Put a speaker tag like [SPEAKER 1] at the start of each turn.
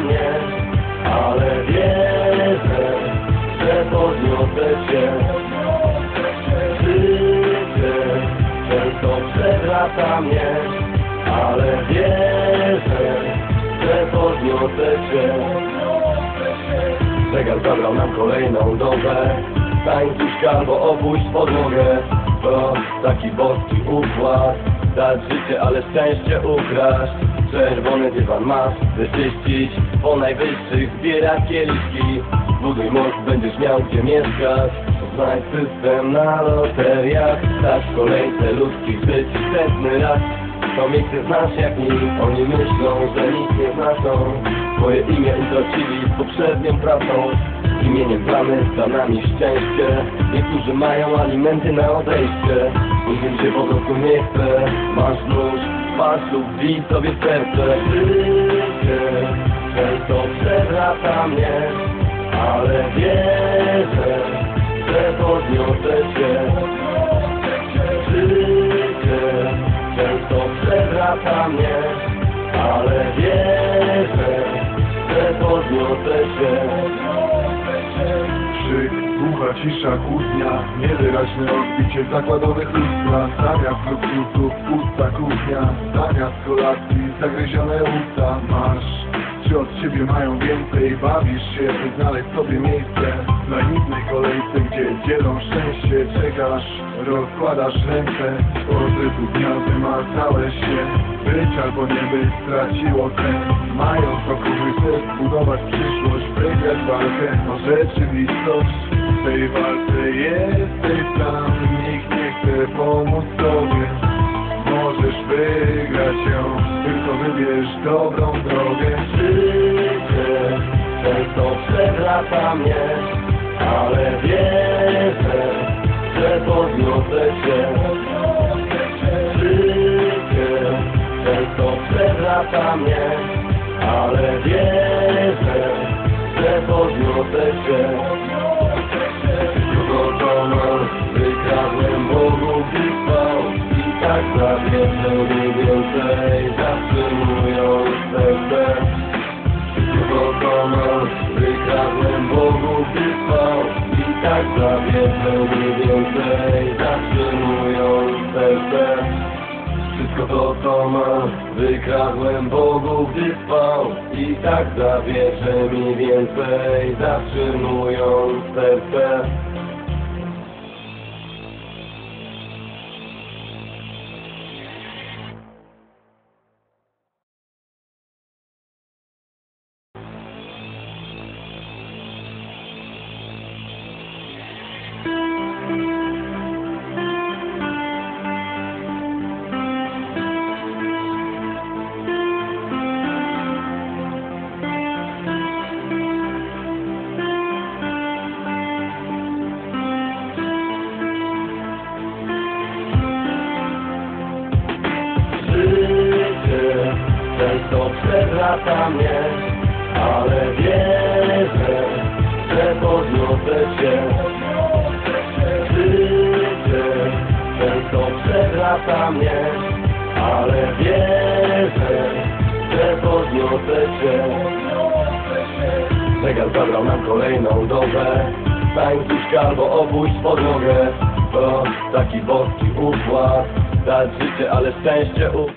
[SPEAKER 1] mnie Ale wierzę, że podniosę się. Życie często przewraca mnie Ale wierzę, że podniosę się. Zegar zabrał nam kolejną dobę Tańcuś albo opuść podłogę. To taki boski układ Dać życie, ale szczęście ukraść. Czerwony dywan masz wyczyścić Po najwyższych zbierać kieliszki. Buduj most, będziesz miał gdzie mieszkać. Znajdź system na loteriach Tak w kolejce ludzkich żyć setny raz. To miejsce znasz jak nikt Oni myślą, że nic nie znaczą. Twoje imię utracili z poprzednią pracą Imieniem plany, stanami szczęście. Niektórzy mają alimenty na odejście. Im się po prostu nie chce Masz nóż, masz lub bij sobie serce. Często przewraca mnie Ale wierzę, że podniosę się. Życie często przewraca mnie Ale wierzę, że podniosę się
[SPEAKER 2] Głucha cisza, kłótnia Niewyraźne odbicie zakładowych lustra Zamiast luksusów, pusta kuchnia Zamiast kolacji, zagryzione usta Masz, czy od ciebie mają więcej? Bawisz się, by znaleźć sobie miejsce Na innej kolejce, gdzie dzielą szczęście Czekasz, rozkładasz ręce. Portretu dnia wymazałeś się Być albo nie być straciło sens Mając okrągły cel, budować przyszłość Wygrać walkę o rzeczywistość W tej walce jesteś sam Nikt nie chce pomóc tobie. Możesz wygrać ją Tylko wybierz dobrą drogę.
[SPEAKER 1] Życie często przewraca mnie Ale wierzę, że podniosę się Życie często przewraca mnie Ale wierzę, że podniosę się mi więcej Zatrzymując serce mam Wykradłem Bogu spał I tak zabierze mi więcej Zatrzymując serce wszystko to co mam Wykradłem Bogu gdy spał. I tak zabierze mi więcej Zatrzymując serce przewraca mnie Ale wierzę, że podniosę się. Życie często przewraca mnie Ale wierzę, że podniosę się. Zegar zabrał nam kolejną dobę Tańcuś albo opuść podłogę. To taki boski układ. Dać życie, ale szczęście u...